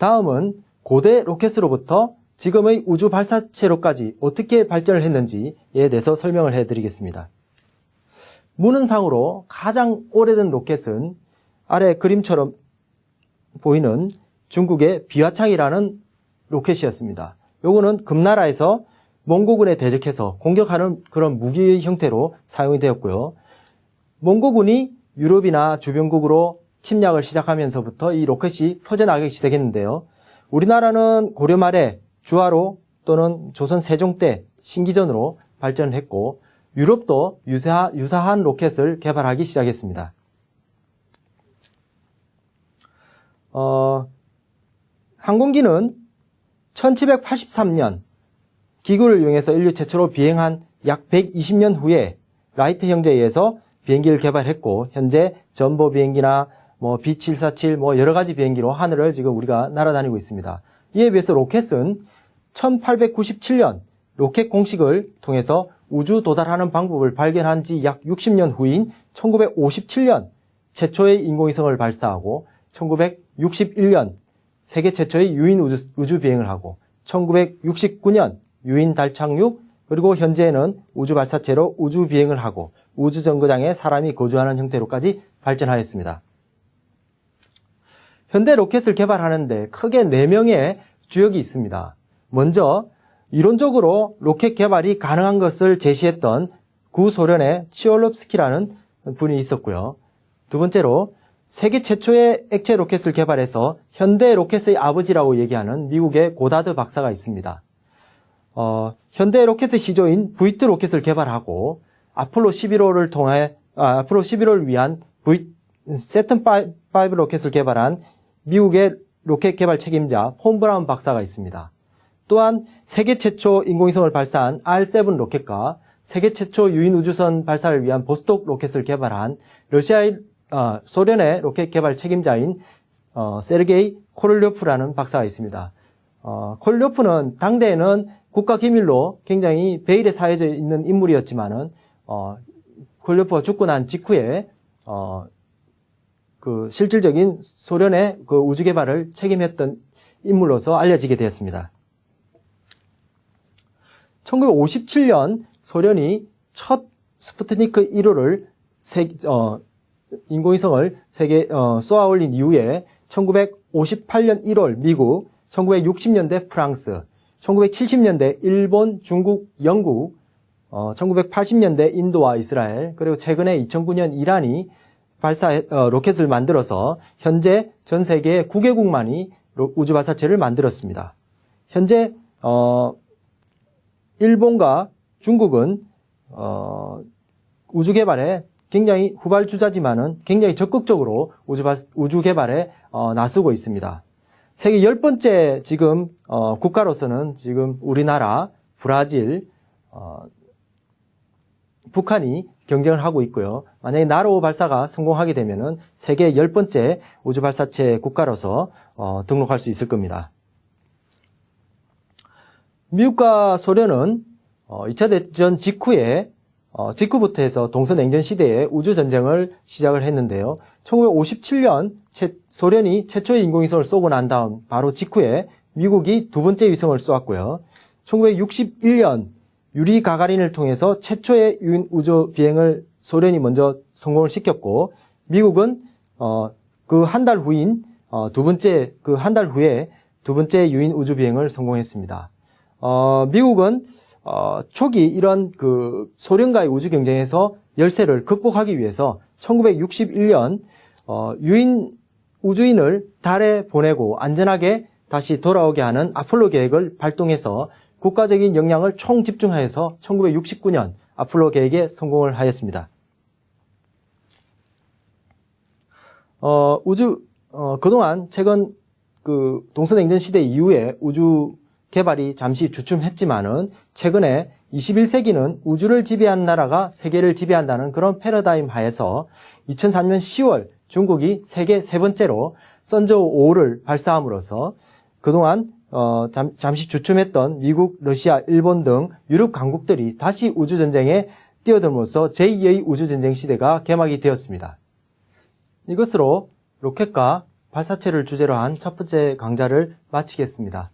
다음은 고대 로켓으로부터 지금의 우주 발사체로까지 어떻게 발전을 했는지에 대해서 설명을 해드리겠습니다. 무는상으로 가장 오래된 로켓은 아래 그림처럼 보이는 중국의 비화창이라는 로켓이었습니다. 요거는 금나라에서 몽고군에 대적해서 공격하는 그런 무기 형태로 사용이 되었고요. 몽고군이 유럽이나 주변국으로 침략을 시작하면서부터 이 로켓이 퍼져나가기 시작했는데요. 우리나라는 고려 말에 주화로 또는 조선 세종 때 신기전으로 발전을 했고 유럽도 유사한, 유사한 로켓을 개발하기 시작했습니다. 어, 항공기는 1783년 기구를 이용해서 인류 최초로 비행한 약 120년 후에 라이트 형제에 의해서 비행기를 개발했고 현재 전보 비행기나 뭐 B747 뭐 여러 가지 비행기로 하늘을 지금 우리가 날아다니고 있습니다. 이에 비해서 로켓은 1897년 로켓 공식을 통해서 우주 도달하는 방법을 발견한 지 약 60년 후인 1957년 최초의 인공위성을 발사하고 1961년 세계 최초의 유인 우주, 우주 비행을 하고 1969년 유인 달 착륙 그리고 현재는 우주 발사체로 우주 비행을 하고 우주 정거장에 사람이 거주하는 형태로까지 발전하였습니다. 현대 로켓을 개발하는데 크게 4명의 주역이 있습니다. 먼저 이론적으로 로켓 개발이 가능한 것을 제시했던 구소련의 치올롭스키라는 분이 있었고요. 두 번째로 세계 최초의 액체 로켓을 개발해서 현대 로켓의 아버지라고 얘기하는 미국의 고다드 박사가 있습니다. 어, 현대 로켓의 시조인 V2 로켓을 개발하고 아폴로 11호를 통해 아, 아폴로 11호를 위한 V 세튼 5 로켓을 개발한 미국의 로켓 개발 책임자 폰 브라운 박사가 있습니다. 또한 세계 최초 인공위성을 발사한 R7 로켓과 세계 최초 유인 우주선 발사를 위한 보스톡 로켓을 개발한 러시아의 어, 소련의 로켓 개발 책임자인 어, 세르게이 코를료프라는 박사가 있습니다. 어, 콜료프는 당대에는 국가 기밀로 굉장히 베일에 사해져 있는 인물이었지만은 어, 콜료프가 죽고 난 직후에 어, 그 실질적인 소련의 그 우주 개발을 책임했던 인물로서 알려지게 되었습니다. 1957년 소련이 첫 스푸트니크 1호를 세, 어, 인공위성을 세계 어, 쏘아 올린 이후에 1958년 1월 미국, 1960년대 프랑스, 1970년대 일본, 중국, 영국, 어, 1980년대 인도와 이스라엘, 그리고 최근에 2009년 이란이 발사 어, 로켓을 만들어서 현재 전 세계 9개국만이 우주 발사체를 만들었습니다. 현재 어, 일본과 중국은 어, 우주 개발에 굉장히 후발주자지만은 굉장히 적극적으로 우주, 발, 우주 개발에 어, 나서고 있습니다. 세계 열 번째 지금 어, 국가로서는 지금 우리나라, 브라질, 어, 북한이 경쟁을 하고 있고요. 만약에 나로 발사가 성공하게 되면은 세계 열 번째 우주 발사체 국가로서 어, 등록할 수 있을 겁니다. 미국과 소련은 어, 2차 대전 직후에 어, 직후부터 해서 동서냉전 시대에 우주 전쟁을 시작을 했는데요. 1957년 최, 소련이 최초의 인공위성을 쏘고 난 다음 바로 직후에 미국이 두 번째 위성을 쏘았고요. 1961년 유리 가가린을 통해서 최초의 유인 우주 비행을 소련이 먼저 성공을 시켰고 미국은 어, 그 한 달 후인 어, 두 번째 그 한 달 후에 두 번째 유인 우주 비행을 성공했습니다. 어, 미국은 어, 초기 이런 그 소련과의 우주 경쟁에서 열세를 극복하기 위해서 1961년 어, 유인 우주인을 달에 보내고 안전하게 다시 돌아오게 하는 아폴로 계획을 발동해서 국가적인 역량을 총 집중하여서 1969년 아폴로 계획에 성공을 하였습니다. 어, 우주 어, 그동안 최근 그 동서냉전 시대 이후에 우주 개발이 잠시 주춤했지만은 최근에 21세기는 우주를 지배한 나라가 세계를 지배한다는 그런 패러다임 하에서 2003년 10월 중국이 세계 세 번째로 선저우 5를 발사함으로써 그동안 어, 잠, 잠시 주춤했던 미국, 러시아, 일본 등 유럽 강국들이 다시 우주전쟁에 뛰어들면서 제2의 우주전쟁 시대가 개막이 되었습니다. 이것으로 로켓과 발사체를 주제로 한 첫 번째 강좌를 마치겠습니다.